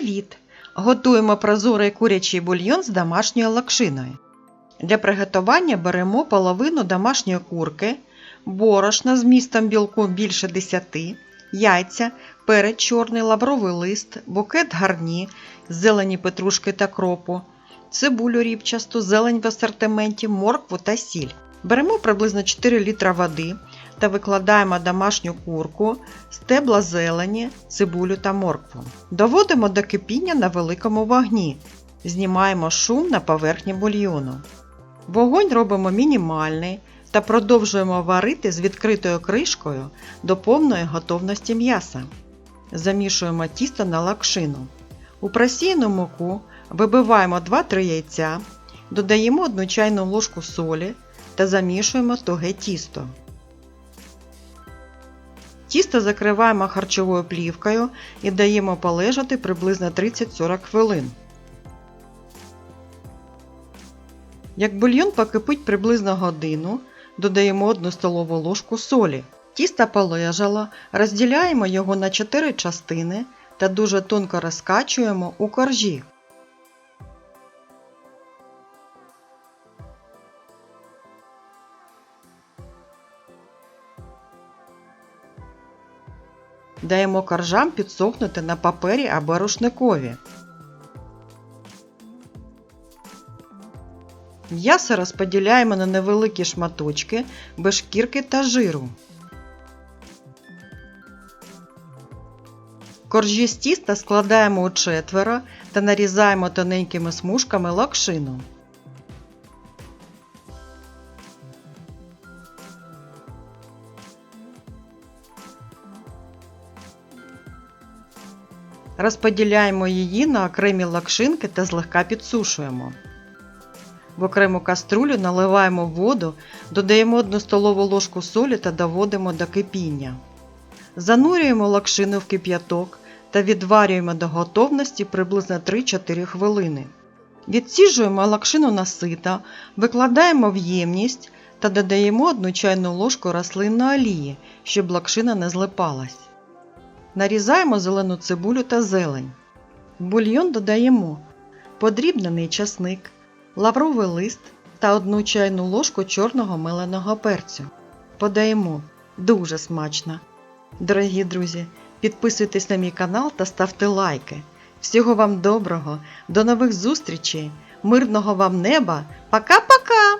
Привіт! Готуємо прозорий курячий бульйон з домашньою лакшиною. Для приготування беремо половину домашньої курки, борошно з містом білку більше 10, яйця, перець чорний, лавровий лист, букет гарні, зелені петрушки та кропу, цибулю ріпчасту, зелень в асортименті, моркву та сіль. Беремо приблизно 4 літра води та викладаємо домашню курку, стебла зелені, цибулю та моркву. Доводимо до кипіння на великому вогні. Знімаємо шум на поверхні бульйону. Вогонь робимо мінімальний та продовжуємо варити з відкритою кришкою до повної готовності м'яса. Замішуємо тісто на лакшину. У просіяну муку вибиваємо 2-3 яйця, додаємо 1 чайну ложку солі та замішуємо туге тісто. Тісто закриваємо харчовою плівкою і даємо полежати приблизно 30-40 хвилин. Як бульйон покипить приблизно годину, додаємо 1 столову ложку солі. Тісто полежало, розділяємо його на 4 частини та дуже тонко розкачуємо у коржі. Даємо коржам підсохнути на папері або рушникові. М'ясо розподіляємо на невеликі шматочки без шкірки та жиру. Коржі з тіста складаємо у четверо та нарізаємо тоненькими смужками лакшину. Розподіляємо її на окремі лакшинки та злегка підсушуємо. В окрему каструлю наливаємо воду, додаємо 1 столову ложку солі та доводимо до кипіння. Занурюємо лакшину в кип'яток та відварюємо до готовності приблизно 3-4 хвилини. Відсіжуємо лакшину на сито, викладаємо в ємність та додаємо 1 чайну ложку рослинної олії, щоб лакшина не злипалась. Нарізаємо зелену цибулю та зелень. В бульйон додаємо подрібнений часник, лавровий лист та 1 чайну ложку чорного меленого перцю. Подаємо дуже смачно. Дорогі друзі, підписуйтесь на мій канал та ставте лайки. Всього вам доброго, до нових зустрічей, мирного вам неба. Пока-пока!